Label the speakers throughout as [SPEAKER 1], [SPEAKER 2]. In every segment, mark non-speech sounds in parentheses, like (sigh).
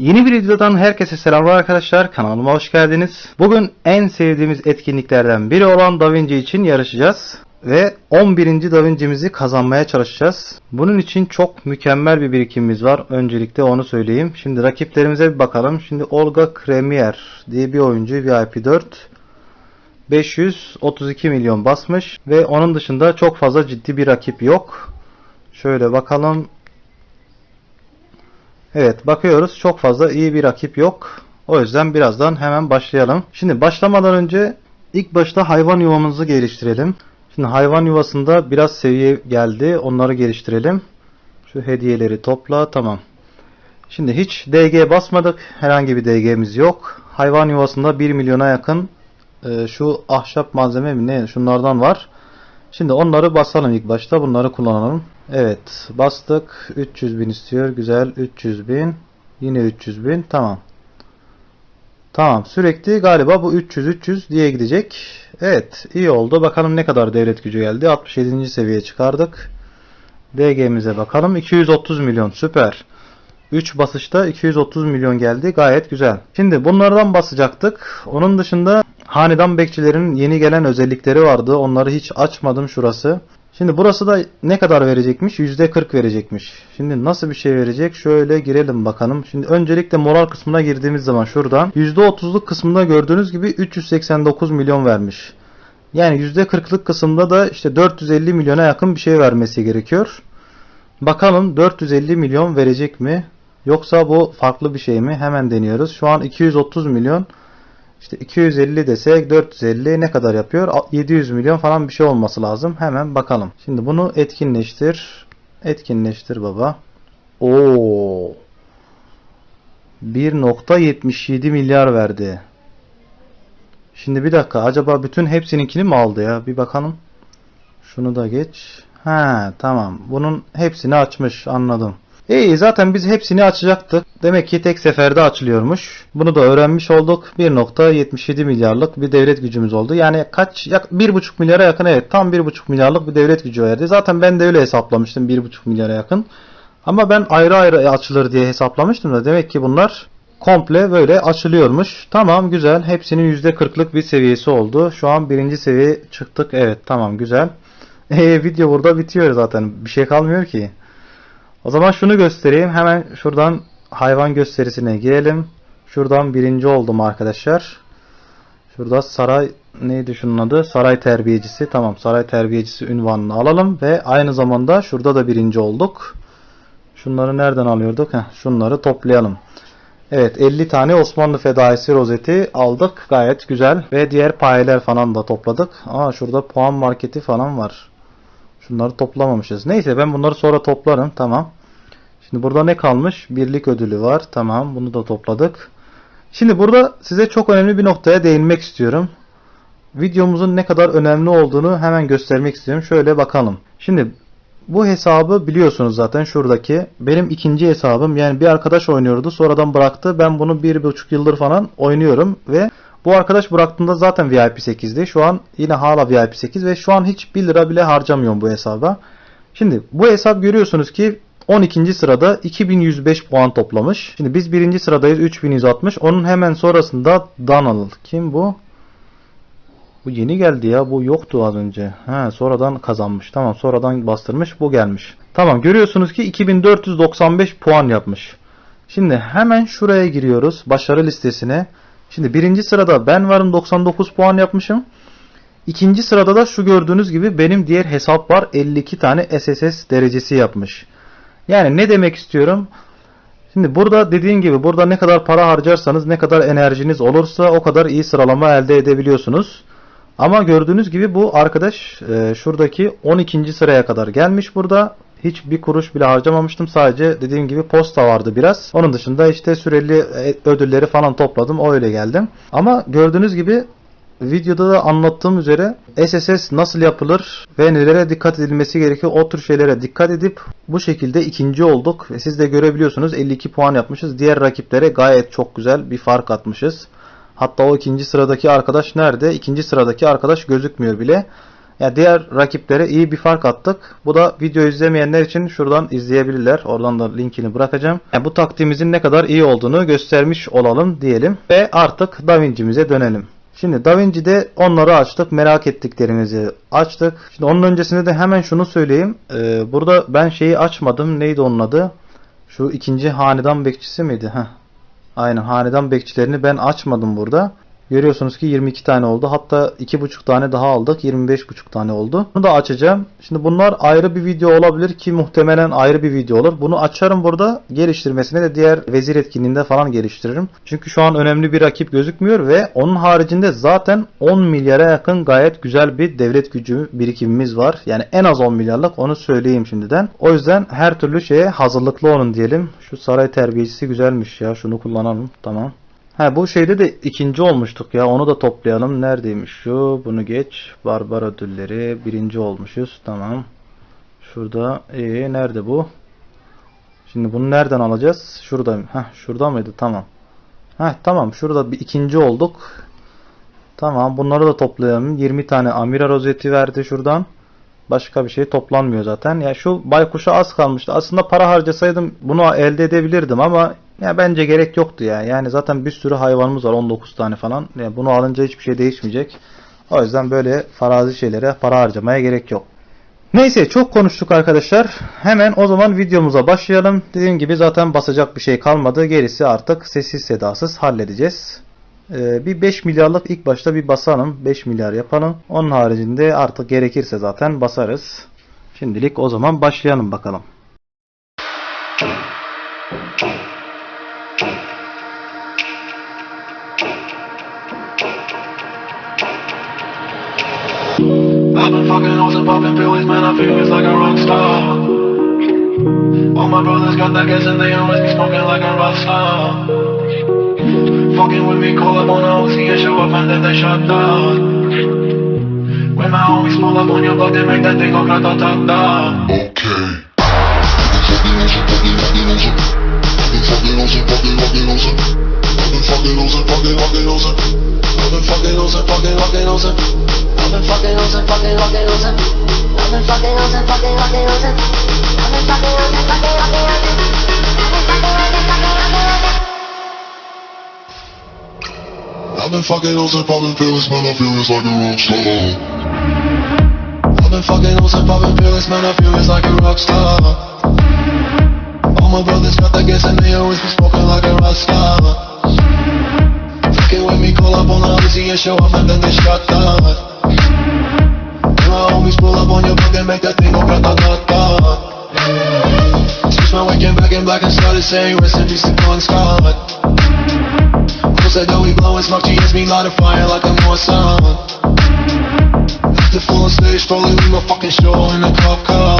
[SPEAKER 1] Yeni bir videodan herkese selamlar arkadaşlar. Kanalıma hoş geldiniz. Bugün en sevdiğimiz etkinliklerden biri olan DaVinci için yarışacağız. Ve 11. DaVinci'mizi kazanmaya çalışacağız. Bunun için çok mükemmel bir birikimimiz var. Öncelikle onu söyleyeyim. Şimdi rakiplerimize bir bakalım. Şimdi Olga Kremier diye bir oyuncu VIP 4. 532 milyon basmış ve onun dışında çok fazla ciddi bir rakip yok. Şöyle bakalım. Evet bakıyoruz çok fazla iyi bir rakip yok. O yüzden birazdan hemen başlayalım. Şimdi başlamadan önce ilk başta hayvan yuvamızı geliştirelim. Şimdi hayvan yuvasında biraz seviye geldi. Onları geliştirelim. Şu hediyeleri topla. Tamam. Şimdi hiç DG basmadık. Herhangi bir DG'miz yok. Hayvan yuvasında 1 milyona yakın e, şu ahşap malzeme mi ne şunlardan var. Şimdi onları basalım ilk başta. Bunları kullanalım. Evet bastık. 300 bin istiyor. Güzel. 300 bin. Yine 300 bin. Tamam. Tamam. Sürekli galiba bu 300-300 diye gidecek. Evet. iyi oldu. Bakalım ne kadar devlet gücü geldi. 67. seviyeye çıkardık. DG'mize bakalım. 230 milyon. Süper. 3 basışta 230 milyon geldi. Gayet güzel. Şimdi bunlardan basacaktık. Onun dışında hanedan bekçilerin yeni gelen özellikleri vardı. Onları hiç açmadım şurası. Şimdi burası da ne kadar verecekmiş? %40 verecekmiş. Şimdi nasıl bir şey verecek? Şöyle girelim bakalım. Şimdi öncelikle moral kısmına girdiğimiz zaman şuradan %30'luk kısmında gördüğünüz gibi 389 milyon vermiş. Yani %40'lık kısımda da işte 450 milyona yakın bir şey vermesi gerekiyor. Bakalım 450 milyon verecek mi? Yoksa bu farklı bir şey mi? Hemen deniyoruz. Şu an 230 milyon. İşte 250 desek 450 ne kadar yapıyor? 700 milyon falan bir şey olması lazım. Hemen bakalım. Şimdi bunu etkinleştir. Etkinleştir baba. Oo. 1.77 milyar verdi. Şimdi bir dakika. Acaba bütün hepsininkini mi aldı ya? Bir bakalım. Şunu da geç. Ha tamam. Bunun hepsini açmış. Anladım. İyi zaten biz hepsini açacaktık. Demek ki tek seferde açılıyormuş. Bunu da öğrenmiş olduk. 1.77 milyarlık bir devlet gücümüz oldu. Yani kaç? 1.5 milyara yakın evet. Tam 1.5 milyarlık bir devlet gücü verdi. Zaten ben de öyle hesaplamıştım 1.5 milyara yakın. Ama ben ayrı ayrı açılır diye hesaplamıştım da demek ki bunlar komple böyle açılıyormuş. Tamam güzel. Hepsinin %40'lık bir seviyesi oldu. Şu an birinci seviye çıktık. Evet tamam güzel. (laughs) E, video burada bitiyor zaten. Bir şey kalmıyor ki. O zaman şunu göstereyim. Hemen şuradan hayvan gösterisine girelim. Şuradan birinci oldum arkadaşlar. Şurada saray neydi şunun adı? Saray terbiyecisi. Tamam saray terbiyecisi ünvanını alalım. Ve aynı zamanda şurada da birinci olduk. Şunları nereden alıyorduk? Heh, şunları toplayalım. Evet 50 tane Osmanlı fedaisi rozeti aldık. Gayet güzel. Ve diğer payeler falan da topladık. Aa şurada puan marketi falan var. Şunları toplamamışız. Neyse ben bunları sonra toplarım. Tamam. Şimdi burada ne kalmış? Birlik ödülü var. Tamam. Bunu da topladık. Şimdi burada size çok önemli bir noktaya değinmek istiyorum. Videomuzun ne kadar önemli olduğunu hemen göstermek istiyorum. Şöyle bakalım. Şimdi bu hesabı biliyorsunuz zaten şuradaki. Benim ikinci hesabım. Yani bir arkadaş oynuyordu. Sonradan bıraktı. Ben bunu bir buçuk yıldır falan oynuyorum. Ve bu arkadaş bıraktığında zaten VIP 8'di. Şu an yine hala VIP 8 ve şu an hiç 1 lira bile harcamıyorum bu hesaba. Şimdi bu hesap görüyorsunuz ki 12. sırada 2105 puan toplamış. Şimdi biz 1. sıradayız 3160. Onun hemen sonrasında Donald. Kim bu? Bu yeni geldi ya. Bu yoktu az önce. Ha, sonradan kazanmış. Tamam sonradan bastırmış. Bu gelmiş. Tamam görüyorsunuz ki 2495 puan yapmış. Şimdi hemen şuraya giriyoruz. Başarı listesine. Şimdi birinci sırada ben varım 99 puan yapmışım. İkinci sırada da şu gördüğünüz gibi benim diğer hesap var 52 tane SSS derecesi yapmış. Yani ne demek istiyorum? Şimdi burada dediğim gibi burada ne kadar para harcarsanız ne kadar enerjiniz olursa o kadar iyi sıralama elde edebiliyorsunuz. Ama gördüğünüz gibi bu arkadaş e, şuradaki 12. sıraya kadar gelmiş burada. Hiç bir kuruş bile harcamamıştım. Sadece dediğim gibi posta vardı biraz. Onun dışında işte süreli e, ödülleri falan topladım. O öyle geldim. Ama gördüğünüz gibi videoda da anlattığım üzere SSS nasıl yapılır ve nelere dikkat edilmesi gerekiyor o tür şeylere dikkat edip bu şekilde ikinci olduk ve siz de görebiliyorsunuz 52 puan yapmışız. Diğer rakiplere gayet çok güzel bir fark atmışız. Hatta o ikinci sıradaki arkadaş nerede? İkinci sıradaki arkadaş gözükmüyor bile. Ya diğer rakiplere iyi bir fark attık. Bu da video izlemeyenler için şuradan izleyebilirler. Oradan da linkini bırakacağım. Yani bu taktiğimizin ne kadar iyi olduğunu göstermiş olalım diyelim. Ve artık DaVinci'mize dönelim. Şimdi DaVinci'de onları açtık. Merak ettiklerimizi açtık. Şimdi onun öncesinde de hemen şunu söyleyeyim. Ee, burada ben şeyi açmadım. Neydi onun adı? Şu ikinci hanedan bekçisi miydi? Heh. Aynen hanedan bekçilerini ben açmadım burada. Görüyorsunuz ki 22 tane oldu. Hatta 2,5 tane daha aldık. 25,5 tane oldu. Bunu da açacağım. Şimdi bunlar ayrı bir video olabilir ki muhtemelen ayrı bir video olur. Bunu açarım burada. Geliştirmesini de diğer vezir etkinliğinde falan geliştiririm. Çünkü şu an önemli bir rakip gözükmüyor ve onun haricinde zaten 10 milyara yakın gayet güzel bir devlet gücü birikimimiz var. Yani en az 10 milyarlık onu söyleyeyim şimdiden. O yüzden her türlü şeye hazırlıklı olun diyelim. Şu saray terbiyecisi güzelmiş ya. Şunu kullanalım. Tamam. Ha bu şeyde de ikinci olmuştuk ya. Onu da toplayalım. Neredeymiş şu? Bunu geç. Barbar ödülleri. Birinci olmuşuz. Tamam. Şurada. Ee, nerede bu? Şimdi bunu nereden alacağız? Şurada. Heh, şurada mıydı? Tamam. Heh, tamam. Şurada bir ikinci olduk. Tamam. Bunları da toplayalım. 20 tane Amira rozeti verdi şuradan. Başka bir şey toplanmıyor zaten. Ya şu baykuşa az kalmıştı. Aslında para harcasaydım bunu elde edebilirdim ama ya bence gerek yoktu ya. Yani zaten bir sürü hayvanımız var 19 tane falan. Yani bunu alınca hiçbir şey değişmeyecek. O yüzden böyle farazi şeylere para harcamaya gerek yok. Neyse çok konuştuk arkadaşlar. Hemen o zaman videomuza başlayalım. Dediğim gibi zaten basacak bir şey kalmadı. Gerisi artık sessiz sedasız halledeceğiz. Ee, bir 5 milyarlık ilk başta bir basalım. 5 milyar yapalım. Onun haricinde artık gerekirse zaten basarız. Şimdilik o zaman başlayalım bakalım.
[SPEAKER 2] I've been fucking hoes and popping pills, man, I feel it's like a rock star. All my brothers got that gas and they always be smoking like a rock star. Fucking with me, call up on a OC and show up and then they shut down. When my homies pull up on your block, they make that thing go grata-ta-ta.
[SPEAKER 3] Okay. Fucking losing, fucking fucking fucking losing, fucking fucking losing. I've been fucking fucking fucking losing.
[SPEAKER 4] I've been fucking losing, fucking, fucking losing. I've been fucking losing, fucking, fucking losing. I've been fucking losing, fucking, fucking losing. I've been fucking losing, fucking, fucking losing.
[SPEAKER 3] I've been fucking losing, popping pills, man, I feel it's like a rock star.
[SPEAKER 2] I've been fucking and popping pills, man, I feel it's like a rock star. All my brothers got that gas and they always be smoking like a rock star. Down. When my homies pull up on your block and make that thing go grata-ta-ta. Switch my weekend back in black and started saying rest in peace to Bon Scott. Close that door, we blowing smoke, GS me light a fire like a North Sun. The full on stage, strolling with my fucking show in a cop car.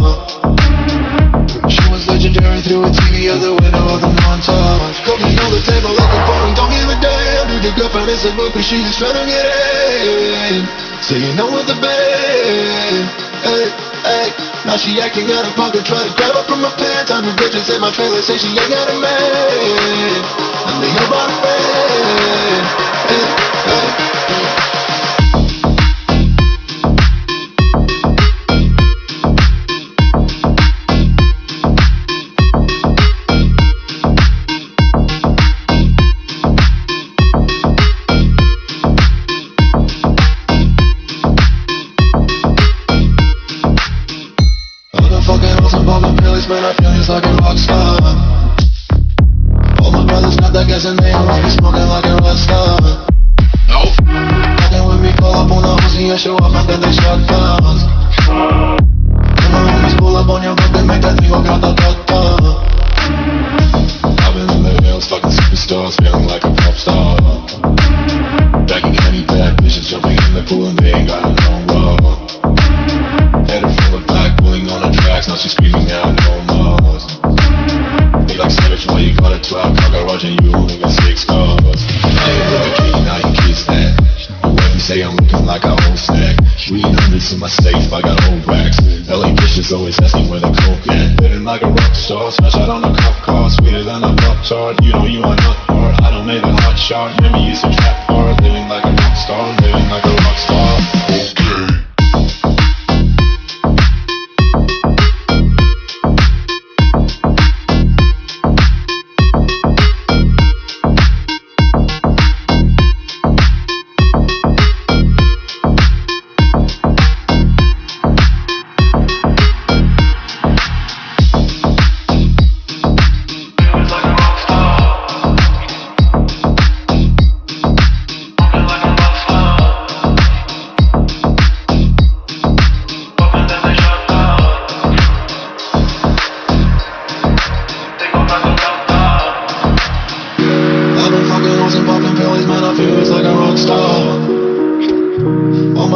[SPEAKER 2] She was legendary through a TV out the window of the montage. Cooking on the table like a phone, don't give a damn. The girlfriend is a book, and she just trying to get in. So you know what the band. Hey. Now she acting out of pocket, trying to grab up from my pants. I'm the bitches in my trailer, say she ain't got a man. About a friend. Hey, hey. fucking rock star.
[SPEAKER 3] LA always asking where the coke at. Living like a rock star, smash out on a cop car, sweeter than a pop tart. You know you are not hard, I don't make a hot shot. You used to trap hard, living like a rock star, living like a rock star.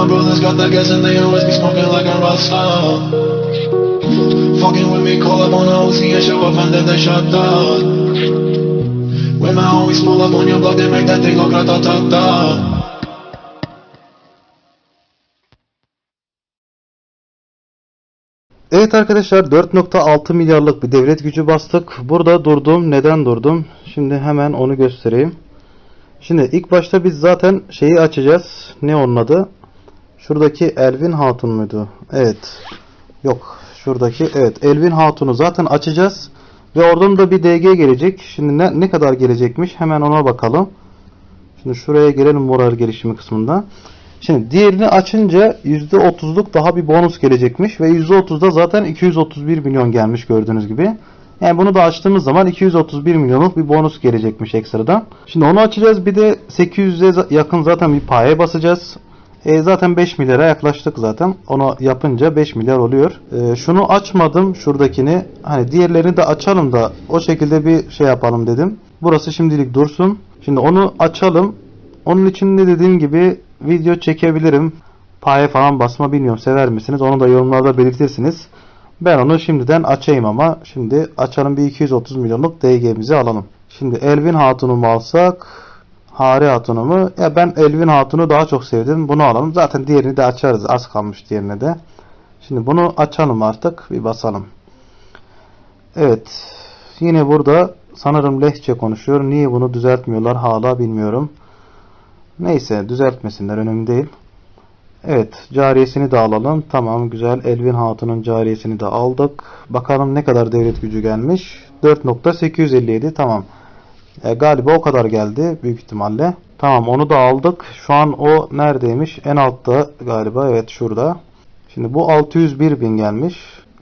[SPEAKER 2] My brothers got the gas and they always be smoking like a rock star. Fucking with me, call up on Uzi and show up and then they shut down. When my homies pull up on your block, they make that thing go grata-ta-ta.
[SPEAKER 1] Evet arkadaşlar 4.6 milyarlık bir devlet gücü bastık. Burada durdum. Neden durdum? Şimdi hemen onu göstereyim. Şimdi ilk başta biz zaten şeyi açacağız. Ne onun adı? Şuradaki Elvin Hatun muydu? Evet. Yok. Şuradaki evet Elvin Hatun'u zaten açacağız. Ve oradan da bir DG gelecek. Şimdi ne, ne kadar gelecekmiş? Hemen ona bakalım. Şimdi şuraya gelelim moral gelişimi kısmında. Şimdi diğerini açınca %30'luk daha bir bonus gelecekmiş ve %30'da zaten 231 milyon gelmiş gördüğünüz gibi. Yani bunu da açtığımız zaman 231 milyonluk bir bonus gelecekmiş ekstradan. Şimdi onu açacağız. Bir de 800'e yakın zaten bir paye basacağız. E, zaten 5 milyara yaklaştık zaten. Onu yapınca 5 milyar oluyor. E, şunu açmadım şuradakini. Hani diğerlerini de açalım da o şekilde bir şey yapalım dedim. Burası şimdilik dursun. Şimdi onu açalım. Onun için de dediğim gibi video çekebilirim. Paye falan basma bilmiyorum sever misiniz? Onu da yorumlarda belirtirsiniz. Ben onu şimdiden açayım ama şimdi açalım bir 230 milyonluk DG'mizi alalım. Şimdi Elvin Hatun'u mu alsak? Hari Hatun'u mu? Ya ben Elvin Hatun'u daha çok sevdim. Bunu alalım. Zaten diğerini de açarız. Az kalmış diğerine de. Şimdi bunu açalım artık. Bir basalım. Evet. Yine burada sanırım lehçe konuşuyor. Niye bunu düzeltmiyorlar hala bilmiyorum. Neyse düzeltmesinler önemli değil. Evet cariyesini de alalım. Tamam güzel Elvin Hatun'un cariyesini de aldık. Bakalım ne kadar devlet gücü gelmiş. 4.857 tamam. E, galiba o kadar geldi büyük ihtimalle. Tamam onu da aldık. Şu an o neredeymiş? En altta galiba evet şurada. Şimdi bu 601 bin gelmiş.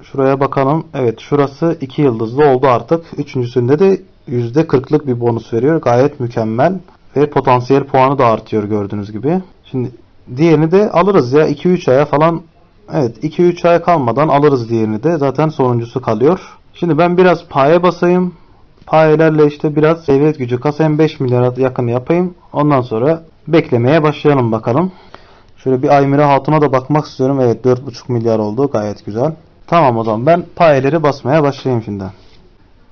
[SPEAKER 1] Şuraya bakalım. Evet şurası 2 yıldızlı oldu artık. Üçüncüsünde de %40'lık bir bonus veriyor. Gayet mükemmel. Ve potansiyel puanı da artıyor gördüğünüz gibi. Şimdi diğerini de alırız ya 2-3 aya falan. Evet 2-3 ay kalmadan alırız diğerini de. Zaten sonuncusu kalıyor. Şimdi ben biraz paye basayım. Payelerle işte biraz devlet gücü kasayım 5 milyara yakın yapayım. Ondan sonra beklemeye başlayalım bakalım. Şöyle bir Aymire Hatun'a da bakmak istiyorum. Evet 4,5 milyar oldu. Gayet güzel. Tamam o zaman ben payeleri basmaya başlayayım şimdi.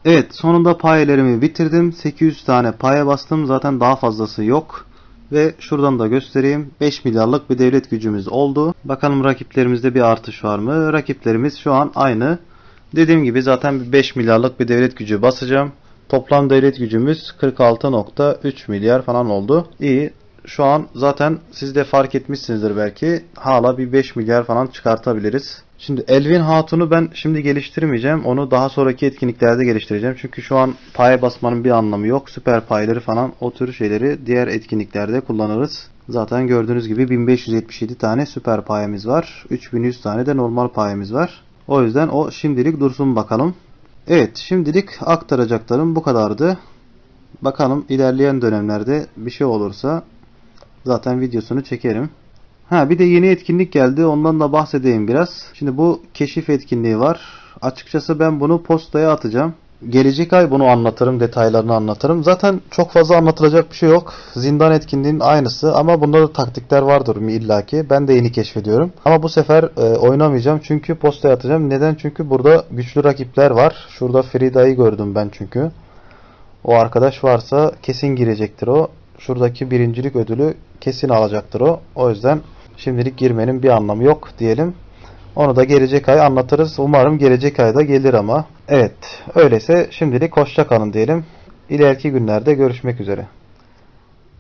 [SPEAKER 1] Evet sonunda payelerimi bitirdim. 800 tane paye bastım. Zaten daha fazlası yok. Ve şuradan da göstereyim. 5 milyarlık bir devlet gücümüz oldu. Bakalım rakiplerimizde bir artış var mı? Rakiplerimiz şu an aynı. Dediğim gibi zaten bir 5 milyarlık bir devlet gücü basacağım. Toplam devlet gücümüz 46.3 milyar falan oldu. İyi. Şu an zaten siz de fark etmişsinizdir belki. Hala bir 5 milyar falan çıkartabiliriz. Şimdi Elvin Hatun'u ben şimdi geliştirmeyeceğim. Onu daha sonraki etkinliklerde geliştireceğim. Çünkü şu an paye basmanın bir anlamı yok. Süper payeleri falan o tür şeyleri diğer etkinliklerde kullanırız. Zaten gördüğünüz gibi 1577 tane süper payemiz var. 3100 tane de normal payemiz var. O yüzden o şimdilik dursun bakalım. Evet şimdilik aktaracaklarım bu kadardı. Bakalım ilerleyen dönemlerde bir şey olursa zaten videosunu çekerim. Ha bir de yeni etkinlik geldi. Ondan da bahsedeyim biraz. Şimdi bu keşif etkinliği var. Açıkçası ben bunu postaya atacağım. Gelecek ay bunu anlatırım, detaylarını anlatırım. Zaten çok fazla anlatılacak bir şey yok. Zindan etkinliğinin aynısı ama bunda da taktikler vardır mı illaki. Ben de yeni keşfediyorum. Ama bu sefer e, oynamayacağım çünkü postaya atacağım. Neden? Çünkü burada güçlü rakipler var. Şurada Frida'yı gördüm ben çünkü. O arkadaş varsa kesin girecektir o. Şuradaki birincilik ödülü kesin alacaktır o. O yüzden şimdilik girmenin bir anlamı yok diyelim. Onu da gelecek ay anlatırız. Umarım gelecek ayda gelir ama. Evet. Öyleyse şimdilik hoşça kalın diyelim. İleriki günlerde görüşmek üzere.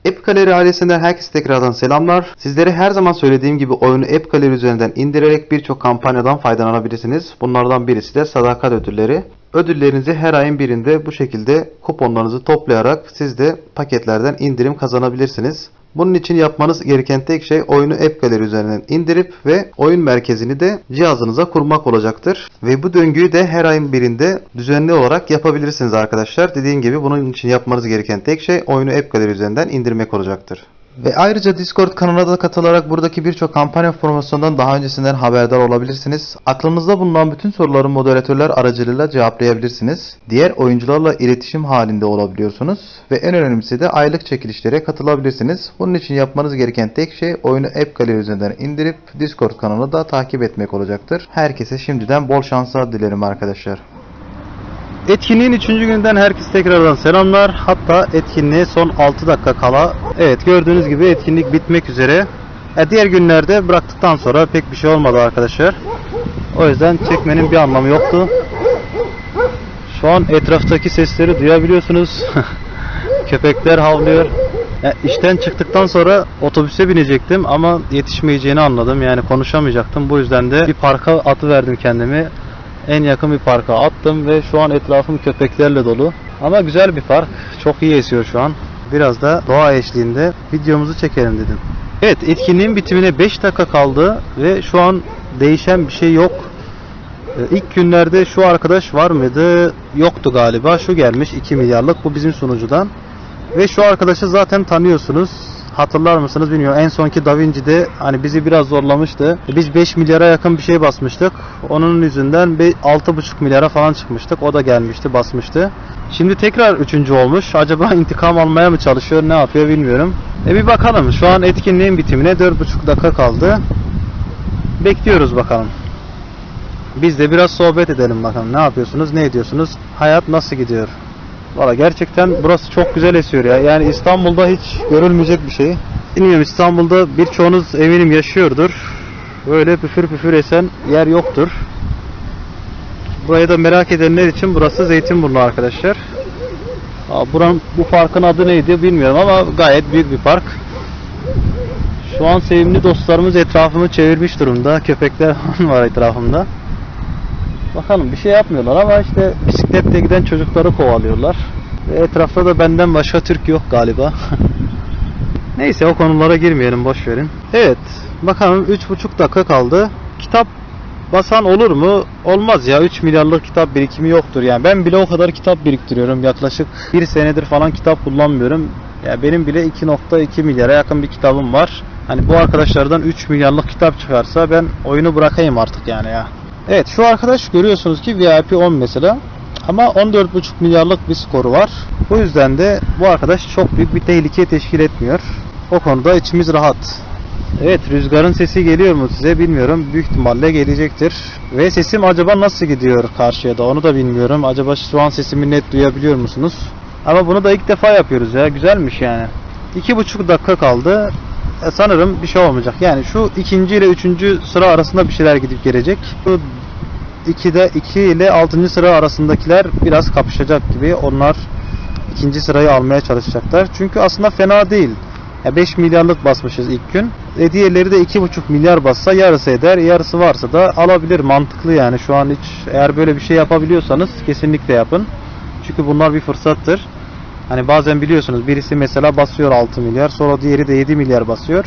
[SPEAKER 1] App Gallery ailesinden herkese tekrardan selamlar. Sizlere her zaman söylediğim gibi oyunu App Gallery üzerinden indirerek birçok kampanyadan faydalanabilirsiniz. Bunlardan birisi de sadakat ödülleri. Ödüllerinizi her ayın birinde bu şekilde kuponlarınızı toplayarak siz de paketlerden indirim kazanabilirsiniz. Bunun için yapmanız gereken tek şey oyunu App Gallery üzerinden indirip ve oyun merkezini de cihazınıza kurmak olacaktır. Ve bu döngüyü de her ayın birinde düzenli olarak yapabilirsiniz arkadaşlar. Dediğim gibi bunun için yapmanız gereken tek şey oyunu App Gallery üzerinden indirmek olacaktır. Ve ayrıca Discord kanalına da katılarak buradaki birçok kampanya promosyondan daha öncesinden haberdar olabilirsiniz. Aklınızda bulunan bütün soruları moderatörler aracılığıyla cevaplayabilirsiniz. Diğer oyuncularla iletişim halinde olabiliyorsunuz. Ve en önemlisi de aylık çekilişlere katılabilirsiniz. Bunun için yapmanız gereken tek şey oyunu App Gallery üzerinden indirip Discord kanalını da takip etmek olacaktır. Herkese şimdiden bol şanslar dilerim arkadaşlar. Etkinliğin 3. gününden herkese tekrardan selamlar. Hatta etkinliğe son 6 dakika kala. Evet gördüğünüz gibi etkinlik bitmek üzere. E, diğer günlerde bıraktıktan sonra pek bir şey olmadı arkadaşlar. O yüzden çekmenin bir anlamı yoktu. Şu an etraftaki sesleri duyabiliyorsunuz. (laughs) Köpekler havlıyor. Ya, işten çıktıktan sonra otobüse binecektim ama yetişmeyeceğini anladım. Yani konuşamayacaktım. Bu yüzden de bir parka atıverdim kendimi en yakın bir parka attım ve şu an etrafım köpeklerle dolu. Ama güzel bir park. Çok iyi esiyor şu an. Biraz da doğa eşliğinde videomuzu çekelim dedim. Evet etkinliğin bitimine 5 dakika kaldı ve şu an değişen bir şey yok. Ee, İlk günlerde şu arkadaş var mıydı? Yoktu galiba. Şu gelmiş 2 milyarlık. Bu bizim sunucudan. Ve şu arkadaşı zaten tanıyorsunuz. Hatırlar mısınız bilmiyorum. En sonki Da Vinci'de hani bizi biraz zorlamıştı. Biz 5 milyara yakın bir şey basmıştık. Onun yüzünden bir 6,5 milyara falan çıkmıştık. O da gelmişti, basmıştı. Şimdi tekrar üçüncü olmuş. Acaba (laughs) intikam almaya mı çalışıyor, ne yapıyor bilmiyorum. E bir bakalım. Şu an etkinliğin bitimine 4,5 dakika kaldı. Bekliyoruz bakalım. Biz de biraz sohbet edelim bakalım. Ne yapıyorsunuz, ne ediyorsunuz? Hayat nasıl gidiyor? Valla gerçekten burası çok güzel esiyor ya. Yani İstanbul'da hiç görülmeyecek bir şey. Bilmiyorum İstanbul'da birçoğunuz eminim yaşıyordur. Böyle püfür püfür esen yer yoktur. Burayı da merak edenler için burası Zeytinburnu arkadaşlar. Aa, buranın, bu parkın adı neydi bilmiyorum ama gayet büyük bir park. Şu an sevimli dostlarımız etrafımı çevirmiş durumda. Köpekler (laughs) var etrafımda. Bakalım bir şey yapmıyorlar ama işte bisikletle giden çocukları kovalıyorlar. Ve etrafta da benden başka Türk yok galiba. (laughs) Neyse o konulara girmeyelim boş verin. Evet bakalım 3,5 dakika kaldı. Kitap basan olur mu? Olmaz ya 3 milyarlık kitap birikimi yoktur yani. Ben bile o kadar kitap biriktiriyorum. Yaklaşık 1 senedir falan kitap kullanmıyorum. Ya benim bile 2.2 milyara yakın bir kitabım var. Hani bu arkadaşlardan 3 milyarlık kitap çıkarsa ben oyunu bırakayım artık yani ya. Evet şu arkadaş görüyorsunuz ki VIP 10 mesela. Ama 14,5 milyarlık bir skoru var. Bu yüzden de bu arkadaş çok büyük bir tehlike teşkil etmiyor. O konuda içimiz rahat. Evet rüzgarın sesi geliyor mu size bilmiyorum. Büyük ihtimalle gelecektir. Ve sesim acaba nasıl gidiyor karşıya da onu da bilmiyorum. Acaba şu an sesimi net duyabiliyor musunuz? Ama bunu da ilk defa yapıyoruz ya. Güzelmiş yani. 2,5 dakika kaldı. E, sanırım bir şey olmayacak. Yani şu ikinci ile üçüncü sıra arasında bir şeyler gidip gelecek. Bu 2'de 2 ile 6. sıra arasındakiler biraz kapışacak gibi. Onlar ikinci sırayı almaya çalışacaklar. Çünkü aslında fena değil. Ya 5 milyarlık basmışız ilk gün. E diğerleri de 2,5 milyar bassa yarısı eder. Yarısı varsa da alabilir. Mantıklı yani. Şu an hiç eğer böyle bir şey yapabiliyorsanız kesinlikle yapın. Çünkü bunlar bir fırsattır. Hani bazen biliyorsunuz birisi mesela basıyor 6 milyar sonra diğeri de 7 milyar basıyor.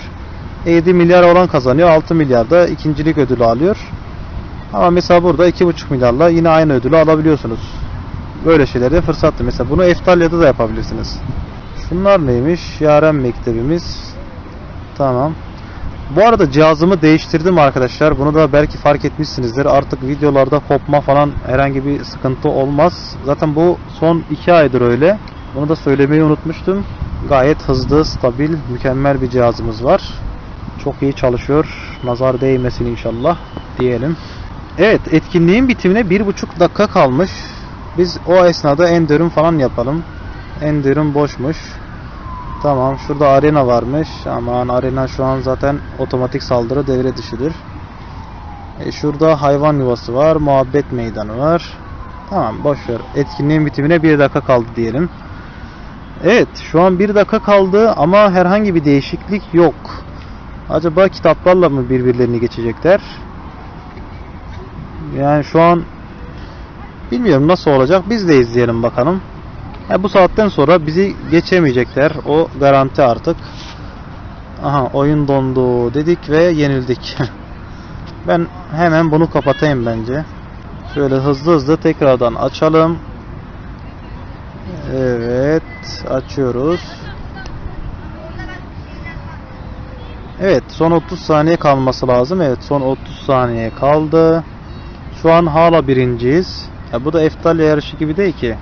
[SPEAKER 1] E 7 milyar olan kazanıyor 6 milyar da ikincilik ödülü alıyor. Ama mesela burada 2,5 milyarla yine aynı ödülü alabiliyorsunuz. Böyle şeylerde fırsattı. Mesela bunu Eftalya'da da yapabilirsiniz. Şunlar neymiş? Yaren mektebimiz. Tamam. Bu arada cihazımı değiştirdim arkadaşlar. Bunu da belki fark etmişsinizdir. Artık videolarda kopma falan herhangi bir sıkıntı olmaz. Zaten bu son 2 aydır öyle. Bunu da söylemeyi unutmuştum. Gayet hızlı, stabil, mükemmel bir cihazımız var. Çok iyi çalışıyor. Nazar değmesin inşallah diyelim. Evet etkinliğin bitimine bir buçuk dakika kalmış. Biz o esnada enderun falan yapalım. Enderun boşmuş. Tamam şurada arena varmış. Aman arena şu an zaten otomatik saldırı devre dışıdır. E, şurada hayvan yuvası var. Muhabbet meydanı var. Tamam boşver. Etkinliğin bitimine bir dakika kaldı diyelim. Evet şu an bir dakika kaldı ama herhangi bir değişiklik yok. Acaba kitaplarla mı birbirlerini geçecekler? Yani şu an bilmiyorum nasıl olacak. Biz de izleyelim bakalım. Ya bu saatten sonra bizi geçemeyecekler. O garanti artık. Aha oyun dondu dedik ve yenildik. (laughs) ben hemen bunu kapatayım bence. Şöyle hızlı hızlı tekrardan açalım. Evet açıyoruz. Evet son 30 saniye kalması lazım. Evet son 30 saniye kaldı. Şu an hala birinciyiz. Ya bu da Eftalya yarışı gibi değil ki.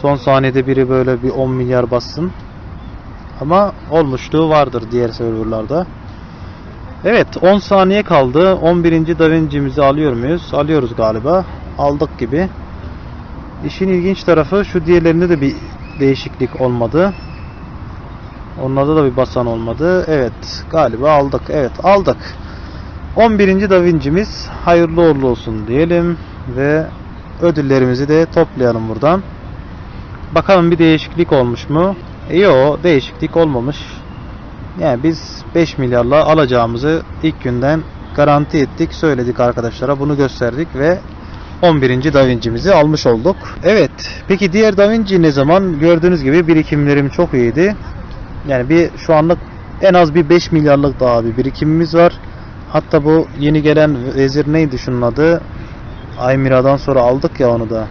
[SPEAKER 1] Son saniyede biri böyle bir 10 milyar bassın. Ama olmuşluğu vardır diğer serverlarda. Evet 10 saniye kaldı. 11. Da Vinci'mizi alıyor muyuz? Alıyoruz galiba. Aldık gibi. İşin ilginç tarafı şu diğerlerinde de bir değişiklik olmadı. Onlarda da bir basan olmadı. Evet galiba aldık. Evet aldık. 11. Da Vinci'miz hayırlı uğurlu olsun diyelim ve ödüllerimizi de toplayalım buradan. Bakalım bir değişiklik olmuş mu? E, yo değişiklik olmamış. Yani biz 5 milyarla alacağımızı ilk günden garanti ettik, söyledik arkadaşlara, bunu gösterdik ve 11. Da Vinci'mizi almış olduk. Evet, peki diğer Da Vinci ne zaman? Gördüğünüz gibi birikimlerim çok iyiydi. Yani bir şu anlık en az bir 5 milyarlık daha bir birikimimiz var. Hatta bu yeni gelen vezir neydi şunun adı? Aymira'dan sonra aldık ya onu da.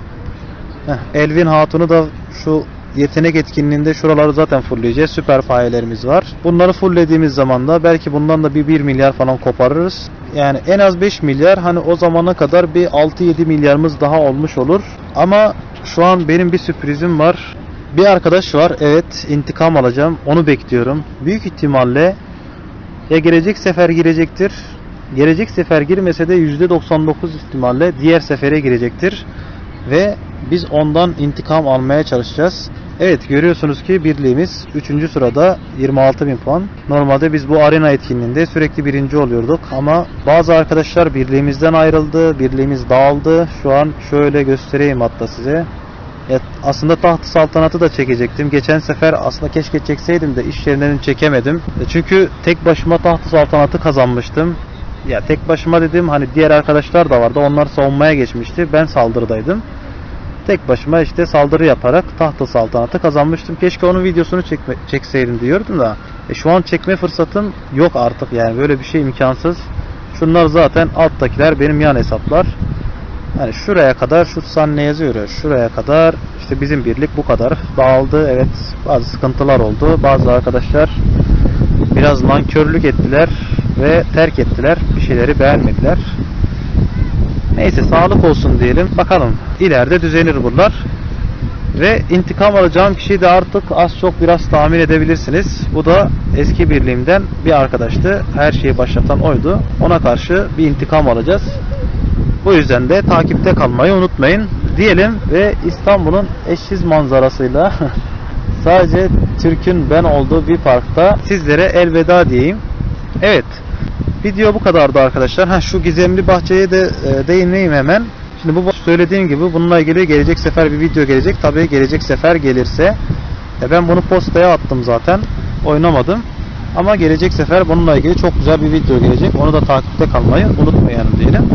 [SPEAKER 1] Heh, Elvin Hatun'u da şu yetenek etkinliğinde şuraları zaten fullleyeceğiz. Süper payelerimiz var. Bunları fulllediğimiz zaman da belki bundan da bir 1 milyar falan koparırız. Yani en az 5 milyar hani o zamana kadar bir 6-7 milyarımız daha olmuş olur. Ama şu an benim bir sürprizim var. Bir arkadaş var. Evet intikam alacağım. Onu bekliyorum. Büyük ihtimalle ya gelecek sefer girecektir. Gelecek sefer girmese de %99 ihtimalle diğer sefere girecektir. Ve biz ondan intikam almaya çalışacağız. Evet görüyorsunuz ki birliğimiz 3. sırada 26.000 puan. Normalde biz bu arena etkinliğinde sürekli birinci oluyorduk ama bazı arkadaşlar birliğimizden ayrıldı, birliğimiz dağıldı. Şu an şöyle göstereyim hatta size. Ya aslında taht saltanatı da çekecektim. Geçen sefer aslında keşke çekseydim de iş yerinden çekemedim. E Çünkü tek başıma taht saltanatı kazanmıştım. Ya tek başıma dedim hani diğer arkadaşlar da vardı. Onlar savunmaya geçmişti. Ben saldırıdaydım. Tek başıma işte saldırı yaparak tahta saltanatı kazanmıştım. Keşke onun videosunu çekme, çekseydim diyordum da. E şu an çekme fırsatım yok artık yani böyle bir şey imkansız. Şunlar zaten alttakiler benim yan hesaplar. Yani şuraya kadar şu san ne yazıyor ya, şuraya kadar işte bizim birlik bu kadar dağıldı. Evet bazı sıkıntılar oldu. Bazı arkadaşlar biraz nankörlük ettiler ve terk ettiler. Bir şeyleri beğenmediler. Neyse sağlık olsun diyelim. Bakalım ileride düzenir bunlar. Ve intikam alacağım kişiyi de artık az çok biraz tahmin edebilirsiniz. Bu da eski birliğimden bir arkadaştı. Her şeyi başlatan oydu. Ona karşı bir intikam alacağız. Bu yüzden de takipte kalmayı unutmayın diyelim ve İstanbul'un eşsiz manzarasıyla (laughs) sadece Türk'ün ben olduğu bir parkta sizlere elveda diyeyim. Evet. Video bu kadardı arkadaşlar. Ha şu gizemli bahçeye de e, değineyim hemen. Şimdi bu söylediğim gibi bununla ilgili gelecek sefer bir video gelecek. Tabii gelecek sefer gelirse e, ben bunu postaya attım zaten. Oynamadım. Ama gelecek sefer bununla ilgili çok güzel bir video gelecek. Onu da takipte kalmayı unutmayalım diyelim.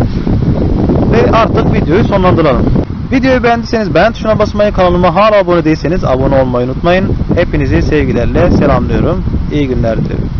[SPEAKER 1] Ve artık videoyu sonlandıralım. Videoyu beğendiyseniz beğen tuşuna basmayı, kanalıma hala abone değilseniz abone olmayı unutmayın. Hepinizi sevgilerle selamlıyorum. İyi günler dilerim.